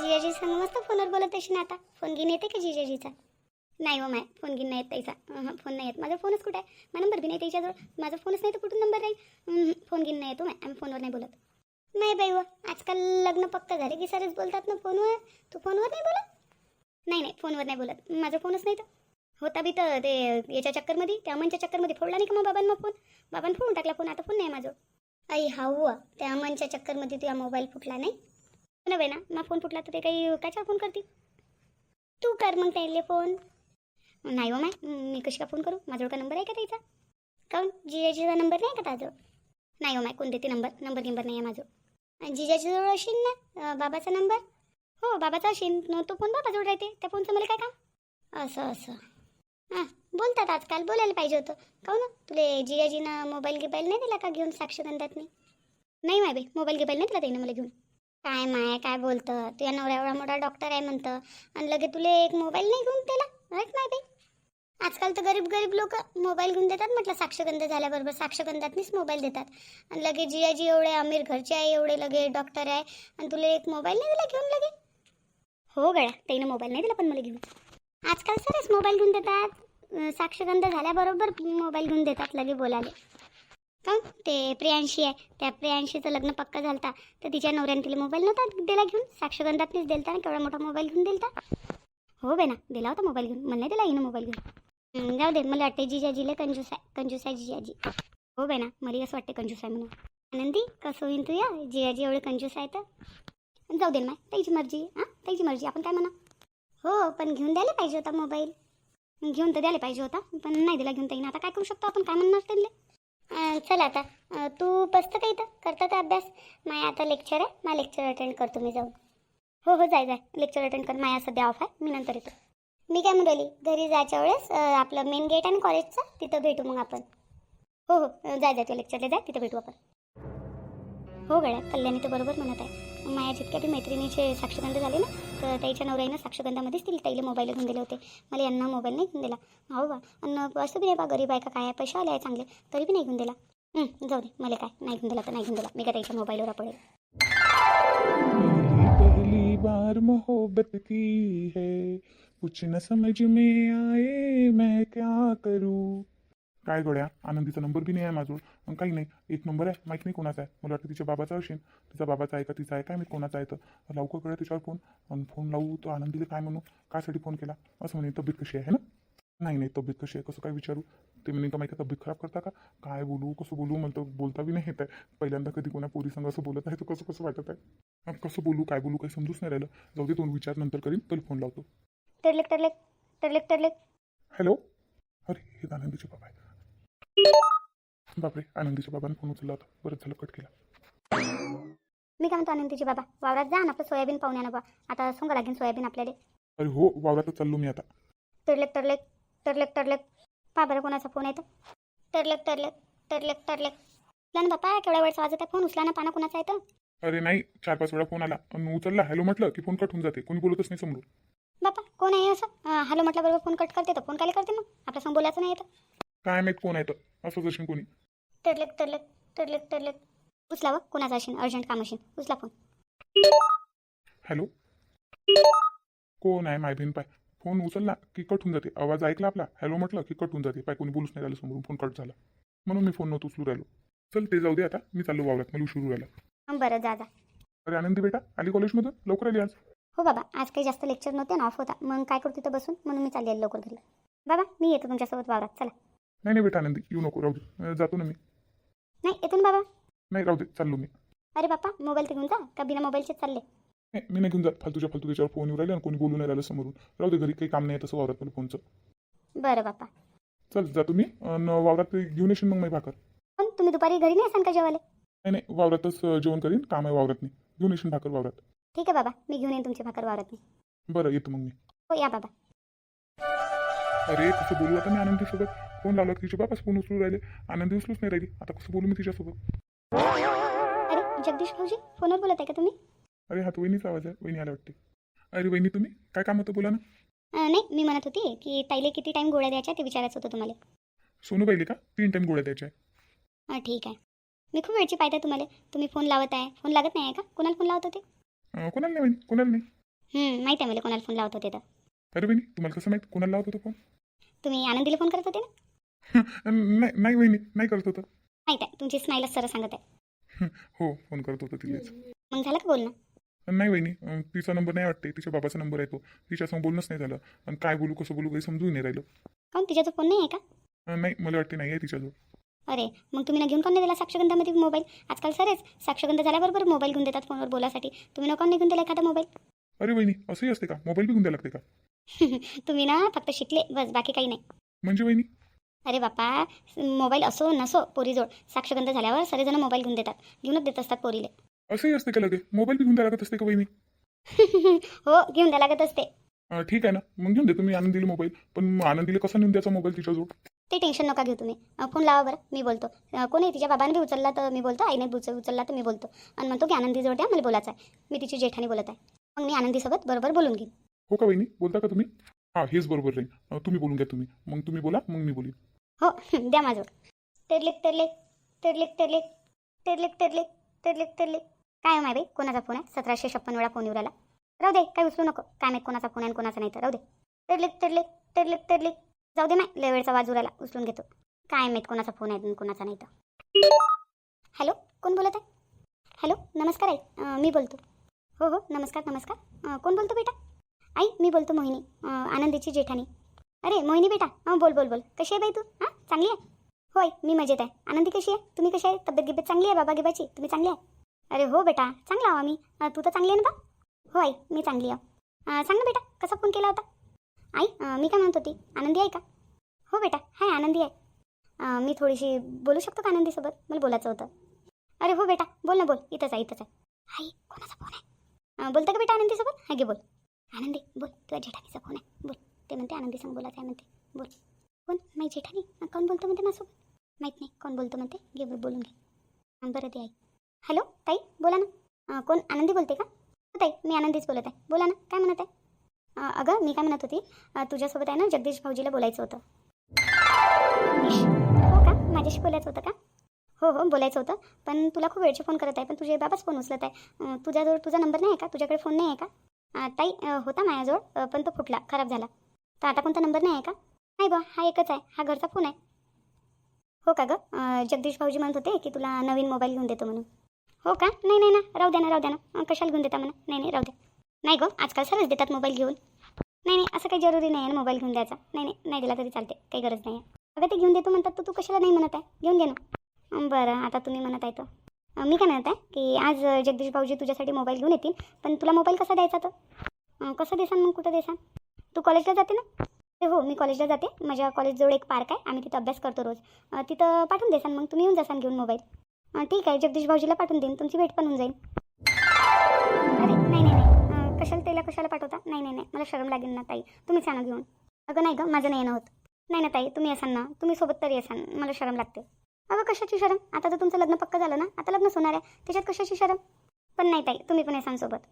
जिजाजी संग मस्त फोनवर बोलत अशी ना आता. फोन घेऊन येते का जिजाजीचा? नाही हो माय फोन घेऊन नाही येत त्याचा फोन नाही येत. माझा फोनच कुठे आहे? माझा नंबर बी नाही त्याच्याजवळ माझा फोनच नाही तर कुठून नंबर राहील? फोन घेऊन नाही येतो हो माय. आम्ही फोनवर नाही बोलत. नाही बाई व आजकाल लग्न पक्क झाले की सरच बोलतात ना फोनवर. तू फोनवर नाही बोलत? नाही नाही फोनवर नाही बोलत. माझा फोनच नाही तर. होता बी तर ते याच्या चक्करमध्ये त्या अमनच्या चक्करमध्ये फोडला नाही का मग बाबांना फोन? बाबांना फोडून टाकला फोन. आता फोन नाही माझं आई हाऊ त्या अमनच्या चक्करमध्ये तुझा मोबाईल फुटला नाही? नव्हे ना? ना मग फोन फुटला तर ते काही कशावर फोन करते तू कर मग त्याला फोन. नाही हो माय मी कशी का फोन करू? माझ्याजवळ का नंबर आहे का त्याचा? काऊन जिजाजीचा नंबर नाही का ताजो? नाही हो माय कोण देते नंबर? नंबर गिंबर नाही आहे माझं. आणि जिजाजीजवळ असेल ना बाबाचा नंबर? हो बाबाचा असेल न तो फोन बाबाजवळ राहते. त्या फोनचं मला काय काम? असं असं. हां बोलतात आजकाल. बोलायला पाहिजे होतं. काऊन तुले जिजाजीनं मोबाईल गिबाईल नाही दिला का घेऊन साक्षगंधात नाही माय बाई मोबाईल गिबाईल नाही दिला त्याने मला घेऊन. काय माय काय बोलतं? तुझ्या नवरा एवढा मोठा डॉक्टर आहे म्हणतं. आणि लगे तुले एक मोबाईल नाही घेऊन त्याला. राईट माय बाई आजकाल तर गरीब गरीब लोक मोबाईल घेऊन देतात म्हटलं साक्षगंध झाल्याबरोबर साक्षगंधातनीच मोबाईल देतात. आणि लगे जियाजी एवढे अमीर घरचे आहे एवढे लगे डॉक्टर आहे. आणि तुला एक मोबाईल नाही दिला घेऊन लगे? हो गळ्या त्याने मोबाईल नाही दिला पण मला घेऊन. आजकाल सरच मोबाईल घेऊन देतात. साक्षगंध झाल्याबरोबर मोबाईल घेऊन देतात लगे बोलाले. का ते प्रियांशी आहे. त्या प्रियांशीचं लग्न पक्का झालता तर तिच्या नवऱ्याने तिला मोबाईल नव्हता दिला घेऊन. साक्षगंधातनीच दिलता ना केवढा मोठा मोबाईल घेऊन दिलता. हो बेना दिला होता मोबाईल घेऊन. मला नाही दिला येईन मोबाईल घेऊन जाऊ दे. मला वाटते जिजाजीला कंजूस आहे कंजूस आहे जिजाजी हो बेना मला असं वाटते कंजूस आहे म्हणून. आनंदी कसं होईन तू या? जिजाजी एवढे कंजूस आहे तर. जाऊ दे ना माय त्याची मर्जी. हां? त्याची मर्जी. आपण काय म्हणा? हो पण घेऊन द्यायला पाहिजे होता मोबाईल घेऊन तर द्यायला पाहिजे होता पण नाही दिला घेऊन ताईनं. आता काय करू शकतो आपण? काय म्हणणार त्यांना चल आता. तू बसत का इथं? करता का अभ्यास? माया आता लेक्चर आहे. मा लेक्चर अटेंड करतो मी जाऊन. हो हो जाय जाय. लेक्चर अटेंड कर. माया सध्या ऑफ आहे. मी नंतर येतो. मी काय म्हणली घरी जायच्या वेळेस आपलं मेन गेट आहे ना कॉलेजचं तिथं भेटू मग आपण. हो हो. जाय जाय तू लेक्चरला जाय. तिथं भेटू आपण. हो गड्या. कल्याणी तो बरोबर म्हणत आहे. माझ्या जितक्या बी मैत्रिणीचे साक्षगंध झाले ना तर त्याच्या नवऱ्यानं साक्षगंधामध्येच तिला ताईला मोबाईल घेऊन दिले होते. मला यांना मोबाईल नाही घेऊन दिला. हो बा आणि असं बी नाही बा गरीब आहे का काय आहे? पैसे आले आहे चांगले तरी बी नाही घेऊन दिला. जाऊ दे मला काय? नाही घेऊन दिला तर नाही घेऊन दिला. मी का त्याच्या मोबाईलवर पडेल पहली बार मोहब्बत की है? कुछ न समझ में आए मैं क्या करूं? काय गड्या? आनंदीचा नंबर बी नाही आहे माझ्याजवळ. पण काही नाही. एक नंबर आहे. माहीत नाही कोणाचा आहे. मला वाटतं तिच्या बाबाचा असेल. तिचा बाबाचा आहे का तिचा आहे? काय मी कोणाचा आहे तर. लावू का गड्या तिच्यावर फोन आणि फोन लावू तो आनंदीला काय म्हणू? कासाठी फोन केला? असं म्हणे तब्येत कशी आहे? ना? नाही नाही. तब्येत कशी आहे? कसं काय विचारू? ते म्हणे का माहिती तब्येत खराब करता का? काय बोलू? कसं बोलू? तर बोलता बी नाही येत आहे. पहिल्यांदा कधी कोणा पोरी संग असं बोलत आहे तर कसं कसं वाटत आहे? मग कसं बोलू? काय बोलू? काही समजूच नाही राहिलं. जाऊ दे दोन विचार नंतर करीन. तर फोन लावतो. टरलेक टरलेक टरलेक टरलेक. हॅलो अरे हे आनंदीचे बाबा आहे बापरे आनंदीच्या बाबाने फोन उचलला होता. बरं झालं कट केला. मी काय म्हणतो आनंदीची बाबा वावरात जा ना आपलं सोयाबीन पाहुण्या ना बा आता सोंगा लागेल सोयाबीन आपल्याला. अरे हो वावरातच चाललो मी आता. टरलेक टरलेक टरलेक टरलेक पा बरं कोणाचा फोन येतो. टरलेक टरलेक टरलेक टरलेक उचला ना बापा केवढ्या वेळचा वाजत आहे? फोन उचला ना पाना कोणाचा येतं? अरे नाही चार पाच वेळा फोन आला. आणि उचलला हॅलो म्हटलं की फोन कट होऊन जाते. कोणी बोलतच नाही समोर बापा कोण आहे असं? हॅलो म्हटल्याबरोबर फोन कट करते तर फोन काय करते मग. आपल्या बोलायचं नाही येतं. काय माहीत कोण आहे तर. असंच असेल कोणी. टरलेक टरलेक टरलेक टरलेक उचला व कोणाचा असेल अर्जंट काम असेल उचला फोन. हॅलो? कोण आहे माय बहीण पाय? फोन उचलला की कट होऊन जाते. आवाज ऐकला आपला? हॅलो म्हटलं की कट होऊन जाते. पाय कोणी बोलूच नाही राहिलं समोरून. फोन कट झाला. म्हणून मी फोन नव्हतं उचलू राहिलो. चल ते जाऊ दे आता. मी चाललो वावरात. मला उशीर राहिला. हं, बरं जा जा. अरे आनंदी बेटा आली कॉलेजमधून? लवकर आली आज? हो बाबा आज काही जास्त लेक्चर नव्हते ना ऑफ होता. मग काय करू तिथं बसून? म्हणून मी चालली आली लवकर घरी. बाबा मी येतो तुमच्यासोबत वावरात. चला. नाही नाही बेटा आनंदी. येऊ नको राहू दे. जातो ना मी. नाही येतो ना बाबा. नाही राहू दे चाललो मी. अरे बाप्पा मोबाईल ते घेऊन जा का बिना मोबाईलचे चालले? नाही मी नाही घेऊन जात. फालतूच्या फालतू त्याच्यावर फोन येऊ राहिले आणि कोणी बोलू नाही राहिलं समोरून. राहू दे घरी काही काम नाही तसं वावरात मला फोनचं. बरं बाप्पा. चल जातो मी. अन् वावरात घेऊन येशील मग मी भाकर. पण तुम्ही दुपारी घरी नाही असाल का जेवायला? नाही नाही वावरातच जेवण करीन. काम आहे वावरात नाही घेऊन येशील भाकर वावरात. ठीक आहे बाबा मी घेऊन येईन तुमची भाकर वावरात बरं येतो मग मी. हो या बाबा. अरे कसं बोलू आता मी आनंदीसोबत. फोन लावला की तिचे बाबाच फोन उचलू राहिले. आनंदी उचलूच नाही राहिली. आता कसं बोलू मी तिच्यासोबत? अरे जगदीश भाऊजी फोनवर बोलत आहे का तुम्ही? अरे हा तो वहिनीचा आवाज आहे. वहिनी आला वाटते. अरे वहिनी तुम्ही? काय काम होतं बोला ना. अं, नाही मी म्हणत होती की ताईले किती टाईम गोळ्या द्यायच्या ते विचारायचं होतं तुम्हाला. सोनू पाहिली का? तीन टाइम गोळ्या द्यायच्या आहे. हां ठीक आहे. मी खूप वेळची पाहते तुम्हाला. तुम्ही फोन लावत आहे. फोन लागत नाही आहे का? कोणाला फोन लावत होते? अं, कोणाला नाही वहिनी कोणाला नाही. हं, माहिती आहे मला कोणाला फोन लावत होते तर. अरे वहिनी तुम्हाला कसं माहीत? कोणाला लावत होता तुम्ही आनंदीला फोन करत होते ना? नाही नाही वहिनी नाही करत होतं. माहीत आहे तुमची स्माईलच सर सांगत आहे. हो फोन करत होतं तिलेच. मग झालं का बोलणं? नाही वहिनी अं, तिचा नंबर नाही वाटते तिच्या बाबाचा नंबर आहे तो. तिच्यासमोर बोलणंच नाही झालं. आणि काय बोलू कसं बोलू काही समजून नाही राहिलं. काऊन तिच्याचा फोन नाही आहे का? अं, नाही मला वाटते नाही आहे तिच्याजवळ. अरे मग तुम्ही ना घेऊन कोण नाही दिला साक्षगंधामध्ये मोबाईल आजकाल सरच साक्षगंध झाल्याबरोबर मोबाईल घेऊन देतात फोनवर बोलासाठी. तुम्ही नको निघून दिला एखादा मोबाईल अरे वहिनी असंही असते का? मोबाईल बी घेऊन द्यायला लागते का? तुम्ही ना फक्त शिकले बस बाकी काही नाही. म्हणजे वहिनी? अरे बापा मोबाईल असो नसो पोरीजवळ साक्षगंध झाल्यावर सगळेजण मोबाईल घेऊन देतात. घेऊनच देत असतात पोरीले. असंही असते का लगे? मोबाईल बी घेऊन द्यायला लागत असते का वहिनी? हो घेऊन द्या लागत असते. अं, ठीक आहे ना. मग घेऊन देतो मी आनंदीला मोबाईल. पण आनंदीला कसा नेऊन द्यायचा मोबाईल तिच्याजवळ? ते टेन्शन नका घेऊ तुम्ही. अ, फोन लावा बरं मी बोलतो. अ, कोणी तिच्या बाबाने बी उचलला तर मी बोलतो आईने बी उचल उचलला तर मी बोलतो. आणि म्हणतो की आनंदीजवळ द्या मला बोलायचं आहे मी तिची जेठानी बोलत आहे. मग मी आनंदीसोबत बरोबर बोलून घेईन. हो का वहिनी? बोलता का तुम्ही? हा हेच बरोबर राहील तुम्ही बोलून घ्या तुम्ही. मग तुम्ही बोला मग मी बोलीन. हो द्या माझं. तरलेक तरलेक तरलेक तरलेक तरलेक तरलेक तरलेक तरलेक. काय हो माय बाई? कोणाचा फोन आहे? सतराशे छप्पन वेळा फोन येऊ राहिला. राहू दे काय उचलू नको. काय माहीत कोणाचा फोन आहे कोणाचा नाही तर. राहू दे. तरलेक तरलेक तरलेक तरलेक. जाऊ दे माय लय वेळचा वाजू राहिला. उचलून घेतो. काय माहीत कोणाचा फोन आहे कोणाचा नाही तर. हॅलो कोण बोलत आहे? हॅलो नमस्कार आई. मी बोलतो. हो हो नमस्कार नमस्कार. कोण बोलतो बेटा? आई मी बोलतो मोहिनी आनंदीची जेठानी अरे मोहिनी बेटा हां बोल बोल बोल. कशी आहे बाई तू? हां चांगली आहे? होय मी मजेत आहे. आनंदी कशी आहे? तुम्ही कशी आहे? तब्येत गिब्येत चांगली आहे बाबा गिबाची? तुम्ही चांगली आहे? अरे हो बेटा चांगला आहो आम्ही. तू तर चांगली आहे ना बा? हो आई मी चांगली आहो. सांग ना बेटा कसा फोन केला होता? आई मी काय म्हणत होती? आनंदी आहे का? हो बेटा हाय आनंदी आहे. मी थोडीशी बोलू शकतो का आनंदीसोबत? मला बोलायचं होतं. अरे हो बेटा बोल ना बोल. इथंच आहे इथंच आहे. आई कोणाचा फोन आहे? बोलता का बेटा आनंदीसोबत? हा घे बोल. आनंदी. बोल तुझ्या जेठानीचा फोन आहे. बोल. ते म्हणते आनंदी संग बोलायचं आहे म्हणते. बोल. कोण? माझी जेठानी? कोण बोलतो म्हणते माझ्यासोबत? माहीत नाही. कोण बोलतो म्हणते? घे बोल बोलून घे. बरं ते आई. हॅलो ताई बोला ना. कोण? आनंदी बोलते का? हो ताई मी आनंदीच बोलत आहे. बोला ना काय म्हणत आहे? अगं मी काय म्हणत होती? तुझ्यासोबत आहे ना जगदीश भाऊजीला बोलायचं होतं. हो का? माझ्याशी बोलायचं होतं का? हो हो बोलायचं होतं. पण तुला खूप वेळचे फोन करत आहे. पण तुझे बाबाच फोन उचलत आहे. तुझ्याजवळ तुझा नंबर नाही आहे का? तुझ्याकडे फोन नाही आहे का? ताई होता माझ्याजवळ पण तो फुटला खराब झाला. तर आता कोणता नंबर नाही आहे का? नाही बा हा एकच आहे हा घरचा फोन आहे. हो का गं? जगदीश भाऊजी म्हणत होते की तुला नवीन मोबाईल घेऊन देतो म्हणून. हो का? नाही नाही ना राहू द्या ना राहू द्या ना. कशाला घेऊन देता म्हणा? नाही नाही राहू द्या. नाही गं आजकाल सर्वच देतात मोबाईल घेऊन. नाही नाही असं काही जरुरी नाही आहे ना मोबाईल घेऊन द्यायचा. नाही नाही नाही दिला तरी चालते काही गरज नाही आहे. अगं ते घेऊन देतो म्हणतात तर तू कशाला नाही म्हणत आहे? घेऊन घे ना. बरं आता तुम्ही म्हणत आहे तर. मी काय म्हणत आहे की आज जगदीश भाऊजी तुझ्यासाठी मोबाईल घेऊन येतील पण तुला मोबाईल कसा द्यायचा तर कसं देसान मग कुठं देसान? तू कॉलेजला जाते ना? हो मी कॉलेजला जाते. माझ्या कॉलेजजवळ एक पार्क आहे. आम्ही तिथं अभ्यास करतो रोज. तिथं पाठवून देसान मग तुम्ही येऊन जासान घेऊन मोबाईल ठीक आहे जगदीश भाऊजीला पाठवून देईन. तुमची भेट पण होऊन जाईल. अरे नाही नाही नाही. कशाला त्याला कशाला पाठवता? नाही नाही नाही. मला शरम लागेल ना ताई. तुम्हीच आणा घेऊन. अगं नाही गं माझं नाही येणं होत. नाही ना ताई तुम्ही असाल ना. तुम्ही सोबत तरी असाल मला शरम लागते. अगं कशाची शरम? आता तर तुमचं लग्न पक्क झालं ना? आता लग्नच होणार आहे. त्याच्यात कशाची शरम? पण नाही ताई तुम्ही पण सांग सोबत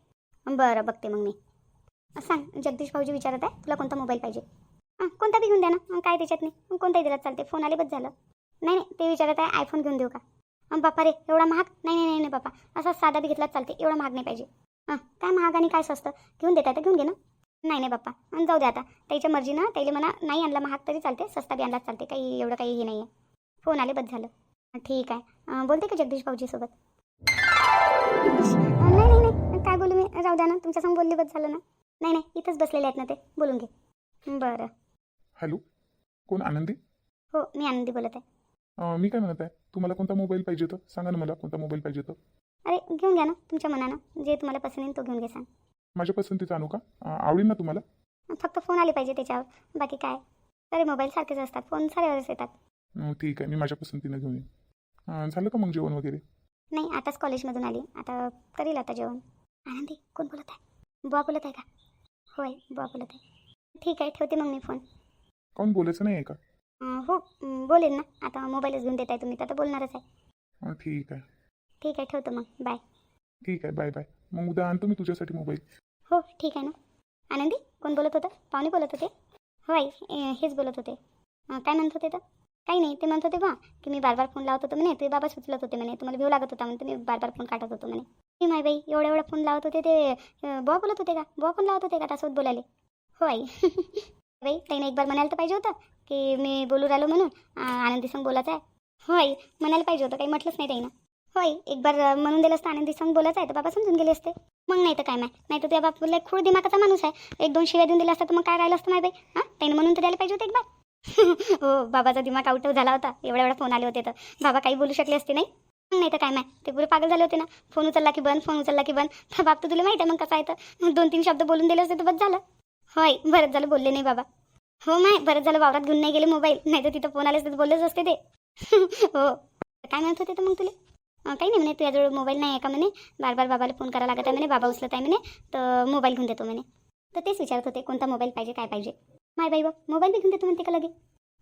बरं बघते मग मी. सांग जगदीश भाऊजी विचारत आहे तुला कोणता मोबाईल पाहिजे? हां कोणता बी घेऊन द्या ना. काय त्याच्यात नाही? कोणताही दिलात चालते फोन आले बस झालं. नाही नाही ते विचारत आहे आयफोन घेऊन देऊ का? बापा रे एवढा महाग? नाही नाही नाही नाही बापा. असा साधा बी घेतलाच चालते एवढा महाग नाही पाहिजे. हां काय महाग आणि काय स्वस्त? घेऊन देता तर घेऊन घे ना. नाही नाही बाप्पा जाऊ दे आता. त्याच्या मर्जीनं त्याला म्हणा नाही आणला महाग तरी चालते सस्ता बी आणलाच चालते काही एवढं काही हे नाही आहे फोन आले बस झालं. ठीक आहे. बोलते का जगदीश भाऊजीसोबत नाही नाही नाही. काय बोलू मी? राहू द्या ना. तुमच्यासंग बोलली बस झालं ना. नाही नाही. इथंच बसलेले आहेत ना ते. बोलून घे. बरं. हॅलो? कोण? आनंदी? हो मी आनंदी बोलत आहे. मी काय म्हणत आहे? तुम्हाला कोणता मोबाईल पाहिजे तर सांगा ना मला कोणता मोबाईल पाहिजे तर अरे घेऊन घ्या ना. तुमच्या मनानं. जे तुम्हाला पसंत येईल तो घेऊन घे सांग. माझ्या पसंतीचा आणू का? आवडेल ना तुम्हाला? फक्त फोन आले पाहिजे त्याच्यावर. बाकी काय? सारे मोबाईल सारखेच असतात. फोन साऱ्यावरच येतात. अं, ठीक आहे मी माझ्या पसंतीनं घेऊन येईन. अं, झालं का मग जेवण वगैरे? नाही आताच कॉलेजमधून आली. आता करील आता जेवण. आनंदी कोण बोलत आहे? बुवा बोलत आहे का? होय बुवा बोलत आहे. ठीक आहे ठेवते मग मी फोन. काऊन बोलायचं नाही आहे का? अं, हो अं, बोलेल ना. आता मोबाईलच घेऊन देत आहे तुम्ही तर आता बोलणारच आहे. अं, ठीक आहे. ठीक आहे ठेवतो मग. बाय. ठीक आहे बाय बाय. मग उद्या आणतो मी तुझ्यासाठी मोबाईल. हो ठीक आहे ना. आनंदी कोण बोलत होतं? पाहुणे बोलत होते? होय हेच बोलत होते. अं, काय म्हणत होते तर? काही नाही ते म्हणत होते बा की मी बार बार फोन लावत होतो म्हणे तुझे बाबाच उचलत होते म्हणे तुम्हाला भेव लागत होता म्हणे तुम्ही बार बार फोन काढत होतो म्हणे. मी माय बाई एवढा एवढा फोन लावत होते ते बुवा बोलत होते का? बुवा फोन लावत होते का तासोत बोलायले? हो आई बाई ताईनं एक बार म्हणायला तर पाहिजे होतं की मी बोलू राहिलो म्हणून आनंदी संग बोलायचं आहे. हो आई म्हणायला पाहिजे होतं काही म्हटलंच नाही ताईनं. हो आई एक बार म्हणून दिलं असतं आनंदी संग बोलायचं आहे तर बाबा समजून गेले असते. मग नाही तर काय माय? नाही तर त्या बापूला खूळ दिमागाचा माणूस आहे. एक दोन शिव्या देऊन दिला असता तर मग काय राहिलं असतं माय बाई? हां? त्यानं म्हणून तर द्यायला पाहिजे होतं एक बार. हो बाबाचा दिमाग आउट झाला होता. एवढा एवढा फोन आले होते तर. बाबा काही बोलू शकले असते नाही? मग नाही तर काय नाही ते पुरे पागल झाले होते ना. फोन उचलला की बंद फोन उचलला की बंद. बाप तर तुला माहिती आहे मग कसं आहे तर. दोन तीन शब्द बोलून दिले असते तर बस झालं. होय बरंच झालं बोलले नाही बाबा. हो माय बरंच झालं वावरात घेऊन नाही गेले मोबाईल नाही तर तिथं फोन आले असते तर बोललेच असते ते. हो. काय म्हणत होते तर मग तुला? काही नाही म्हणे तुझ्याजवळ मोबाईल नाही आहे का म्हणे? बार बार बाबाला फोन करायला लागत आहे म्हणे बाबा उचलत आहे म्हणे तर मोबाईल घेऊन देतो म्हणे. तर तेच विचारत होते कोणता मोबाईल पाहिजे काय पाहिजे? माय बाई बा मोबाईल बी घेऊन देतो म्हणते का लगे?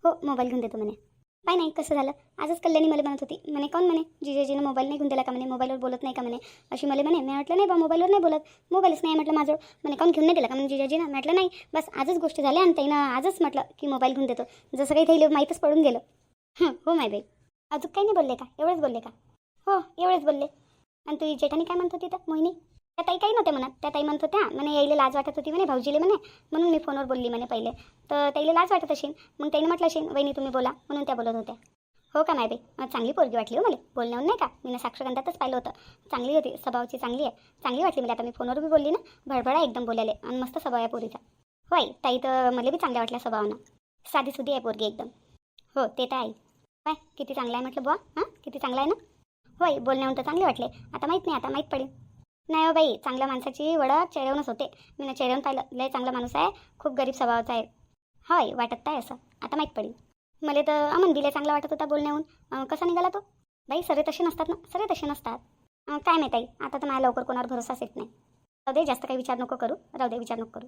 हो मोबाईल घेऊन देतो म्हणे. काय नाही कसं झालं? आजच कल्याणी मला म्हणत होती. म्हणे कोण म्हणे? जिजेजीनं मोबाईल नाही घेऊन दिला का म्हणे? मोबाईलवर बोलत नाही का म्हणे? अशी मला म्हणे मी म्हटलं नाही बा मोबाईलवर नाही बोलत. मोबाईलच नाही म्हटलं माझं. म्हणे कोण घेऊन नाही दिला का? म्हणजे जिजाजीनं म्हटलं नाही बस आजच गोष्ट झाली आणि त्यानं आजच म्हटलं की मोबाईल घेऊन देतो. जसं काही थैलं माहीतच पडून गेलं. हां हो माय बाई. अजून काही नाही बोलले का? एवढंच बोलले का? हो एवढेच बोलले. आणि तू जेठानी काय म्हणत होती तर? मोहिनी? त्या ताई काही नव्हते म्हणत. त्या ताई म्हणत होत्या म्हणे यायला लाज वाटत होती म्हणे भाऊजीले म्हणे म्हणून मी फोनवर बोलली म्हणे पहिले. तर त्याला लाज वाटत असेल मग त्याने म्हटलं असेल वहिनी तुम्ही बोला म्हणून त्या बोलत होत्या. हो का नाही बाई? चांगली पोरगी वाटली हो मला. बोलण्यावर नाही का? मी साक्षरगंधातच पाहिलं होतं. चांगली होती स्वभावाची चांगली आहे. चांगली वाटली मला. आता मी फोनवर बी बोलली ना भडभडा एकदम बोलायले. आणि मस्त स्वभाव आहे पोरीचा. होय ताई तर मला बी चांगल्या वाटल्या स्वभावानं. साधी सुधी आहे पोरगी एकदम. हो ते तर आहे. काय किती चांगलं आहे म्हटलं बुवा हां? किती चांगलं आहे ना? होय बोलण्यावर तर चांगले वाटले. आता माहीत नाही आता माहीत पडेल. नाही हो बाई चांगल्या माणसाची वडं चेडवूनच होते. मी ना चेडवून पाहिलं लय चांगला माणूस आहे खूप गरीब स्वभावाचा आहे. होय वाटत आहे असं. आता माहीत पडेल. मला तर अमन दिले चांगला वाटत होता बोलण्याहून. कसा निघाला तो? बाई सरे तसे नसतात ना? सरे तसे नसतात. काय माहीत आई आता तर मला लवकर कोणावर भरोसाच येत नाही. राहू दे जास्त काही विचार नको करू. राहू दे विचार नको करू.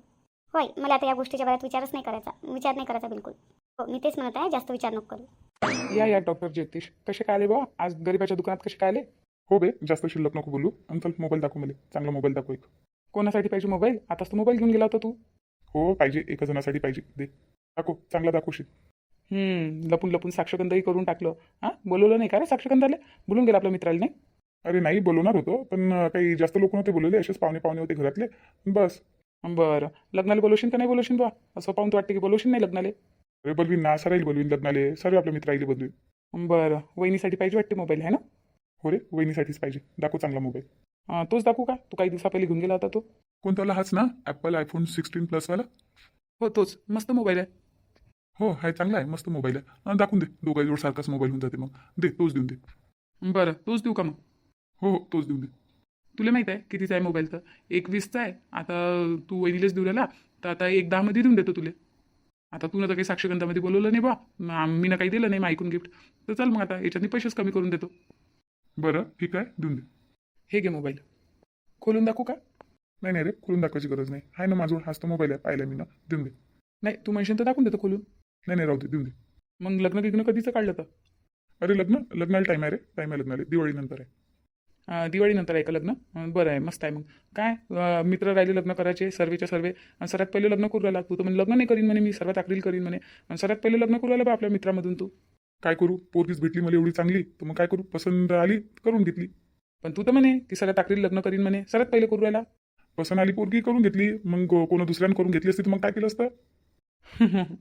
होय मला आता या गोष्टीच्या बाबत विचारच नाही करायचा. विचार नाही करायचा बिलकुल. हो मी तेच म्हणत आहे जास्त विचार नको करू. या या डॉक्टर जगदीश कसे काय आले बा आज गरीबाच्या दुकानात कसे काय आले? हो बे जास्त शिल्लक नको बोलू. आणि चल मोबाईल दाखव मला. चांगला मोबाईल दाखव एक. कोणासाठी पाहिजे मोबाईल आताच तर मोबाईल घेऊन गेला होता तू. हो पाहिजे. एका जणासाठी पाहिजे. दे. दाखव. चांगला दाखवशील हम्म, लपून लपून साक्षगंधही करून टाकलं. हां? बोलवलं नाही का रे साक्षगंधाले बोलून गेला आपल्या मित्राला नाही? अरे नाही बोलवणार होतो. पण काही जास्त लोक नव्हते बोलवले. असेच पाहुणे पाहुणे होते घरातले. बस. बरं. लग्नाला बोलवशील का नाही बोलवशील बा असं पाहून वाटते की बोलवशील नाही लग्नाले? अरे बोलवीन ना सराईल बोलवीन लग्नाले. सर्व आपल्या मित्र आईले बोलवीन. बरं. वहिनीसाठी पाहिजे वाटते मोबाईल आहे ना? हो रे वहिनीसाठीच पाहिजे. दाखव चांगला मोबाईल तोच दाखवू का? तू काही दिवसा पहिले घेऊन गेला होता तो? कोणतावाला हाच ना? ॲपल आयफोन सिक्स्टीन प्लसवाला हो तोच. मस्त मोबाईल आहे. हो हाय चांगला आहे. मस्त मोबाईल आहे. दाखवून दे. दोघांजवळ सारखाच मोबाईल होऊन जाते मग. दे तोच देऊन दे. बरं तोच देऊ का मग? हो हो तोच देऊन दे. तुला माहीत आहे कितीचा आहे मोबाईल तर? एक वीसचा आहे. आता तू वहिनीलाच देऊ राहिला तर आता एक दहामध्ये देऊन देतो तुले. आता तू ना तर काही साक्षगंधामध्ये बोलवलं नाही बा मी ना काही दिलं नाही मग ऐकून गिफ्ट तर चल मग आता याच्यातनी पैसेच कमी करून देतो. बरं ठीक आहे देऊन दे. हे घे मोबाईल खोलून दाखवू का? नाही नाही रे खोलून दाखवायची गरज नाही. आहे ना माझं हाच तर मोबाईल आहे पाहिला मी ना. देऊन दे. नाही तू म्हणशील तर दाखवून देतो खोलून. नाही नाही राहू दे देऊन दे. मग लग्न बिग्न कधीचं काढलं तर? अरे लग्न? लग्नाला टाईम आहे रे. टाईम आहे लग्नाला. दिवाळीनंतर आहे. दिवाळीनंतर आहे का लग्न? बरं आहे मस्त आहे मग. काय? मित्र राहिले लग्न करायचे सर्वेच्या सर्वे. आणि सर्वात पहिले लग्न करू राहिला. तू तर म्हणजे लग्न नाही करीन म्हणे मी सर्वात आखरील करीन म्हणे. आणि सर्वात पहिले लग्न करू राहिला बा आपल्या मित्रामधून तू. काय करू? पोरगीच भेटली मला एवढी चांगली तर मग काय करू? पसंत आली करून घेतली. पण तू तर म्हणे की सर्वात आखरील लग्न करीन म्हणे सर्वात पहिले करू राहिला. पसंत आली पोरगी करून घेतली मग कोणा दुसऱ्यानं करून घेतली असती तर मग काय केलं असतं?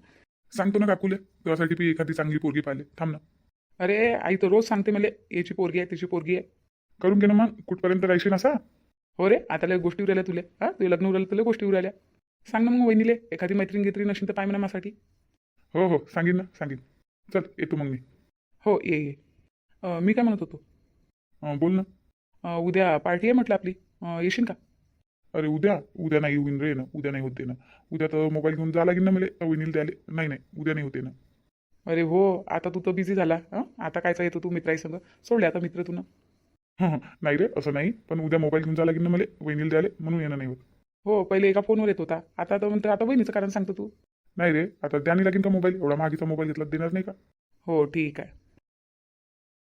सांगतो ना काकूले त्यासाठी मी एखादी चांगली पोरगी पाहिली. थांब ना. अरे आई तर रोज सांगते मला याची पोरगी आहे त्याची पोरगी आहे. करून घे ना मग कुठपर्यंत राहशील असा? हो रे आता लय गोष्टी उरायल्या तुले. हा तुझे लग्न उरायला तुला गोष्टी उरायल्या सांग ना मग वहिनीले एखादी मैत्रीण घेतली नसेल तर पाय म्हणा माझ्यासाठी. हो हो सांगीन ना सांगीन. चल येतो मग मी. हो ये ये. अं, मी काय म्हणत होतो? अं, बोल ना. अं, उद्या पार्टी आहे म्हटलं आपली. अं, येशील का? अरे उद्या? उद्या नाही होईन रे ना. उद्या नाही होते ना. उद्या तर मोबाईल घेऊन जा लागेल ना मला. वहिनीला द्यायला नाही नाही. उद्या नाही होते ना. अरे हो आता तू तर बिझी झाला. हं? आता कायचा येतो तू मित्राई संग? सोडले आता मित्र तुला. नाही रे असं नाही. पण उद्या मोबाईल घेऊन जा लागेल ना मला. वहिनीला द्यायला म्हणून येणं नाही होत. हो पहिले एका फोनवर येत होता. आता तर म्हणतो आता बहिणीचं कारण सांगतो तू. नाही रे आता द्यानी लागेल का मोबाईल? एवढा मागीचा मोबाईल घेतला देणार नाही का? हो ठीक आहे.